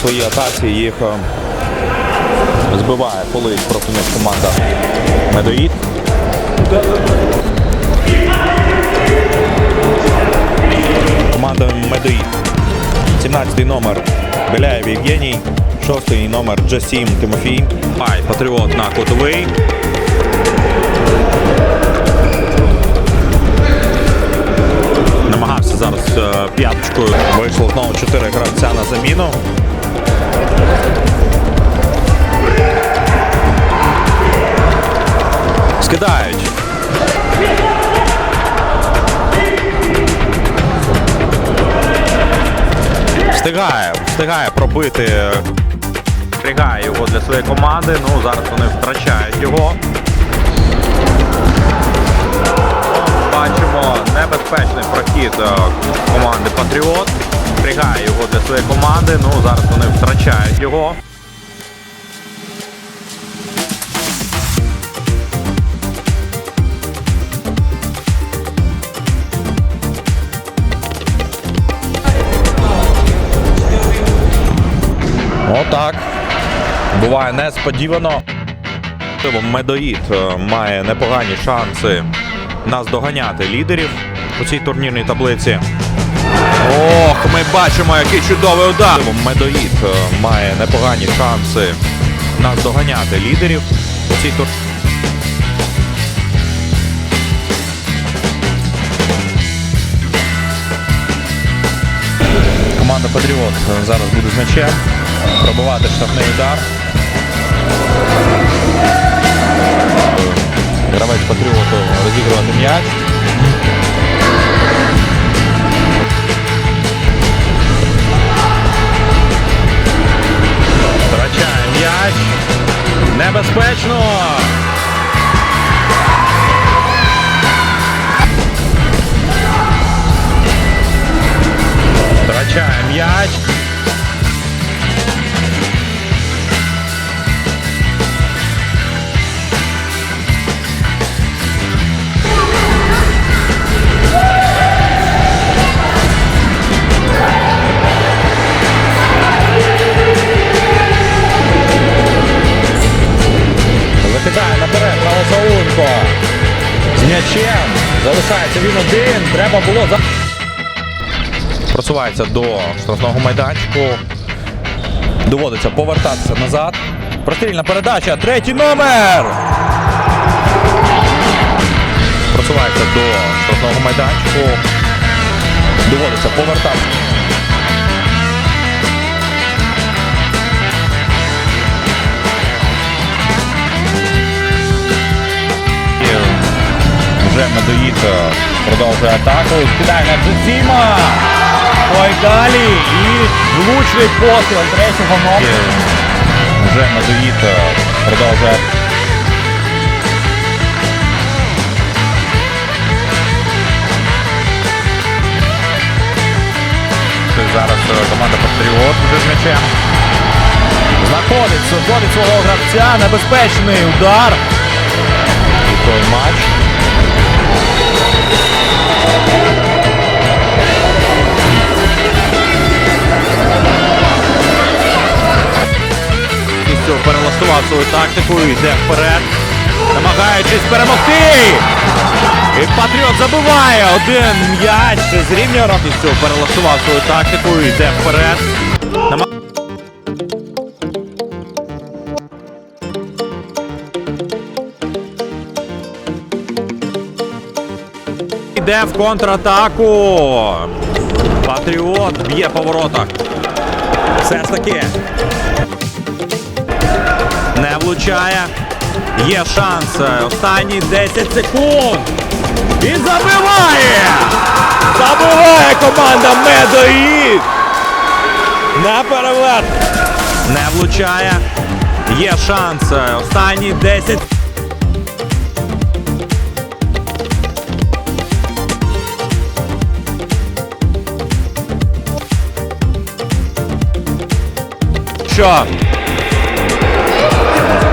своїй атаці їх е, збиває, коли проти них команда Медоїд. Команда Медоїд. 17-й номер Беляєв Євгеній, 6 номер Джасім Тимофій. Ай, патріот на кутовий. Намагався зараз е, п'яточкою. Вийшло знову 4 гравця на заміну. Скидають. Встигає, встигає пробити. Встигає його для своєї команди. Ну, зараз вони втрачають його. Бачимо небезпечний прохід е, команди Патріот. Встигає його для своєї команди. Ну, зараз вони втрачають його. Отак. Буває несподівано. Медоїд е, має непогані шанси наздоганяти лідерів у цій турнірній таблиці. Ох, ми бачимо, який чудовий удар. Медоїд е, має непогані шанси наздоганяти лідерів у цій турнірній Команда Патріот зараз буде з м'ячем пробивати штрафний удар. Гравець Патріоту розігрувати м'яч. Втрачає м'яч. Небезпечно. Втрачає м'яч. Наперед Малосаунко. З м'ячем. Залишається він один. Треба було за. Просувається до штрафного майданчику. Доводиться повертатися назад. Прострільна передача. Третій номер. Просувається до штрафного майданчику. Доводиться повертатися. Продовжує атаку. Кидає на Джесіма. Ой, далі. І влучний постріл третього номера. Вже Медоїд е, продовжує. Зараз е, команда Патріот вже з м'ячем. Знаходить, знаходить свого гравця. Небезпечний удар. І той матч. Повністю перелаштував свою тактику, йде вперед, намагаючись перемогти. І Патріот забиває один м'яч. Зрівнює повністю перелаштував свою тактику, йде вперед. Нама- Йде в контратаку. Патріот б'є по воротах. Все ж таки. Влучає. Є шанс. Останні 10 секунд. І забиває! Забиває команда Медоїд! На переверт. Не влучає. Є шанс. Останні 10. Що? Thank you.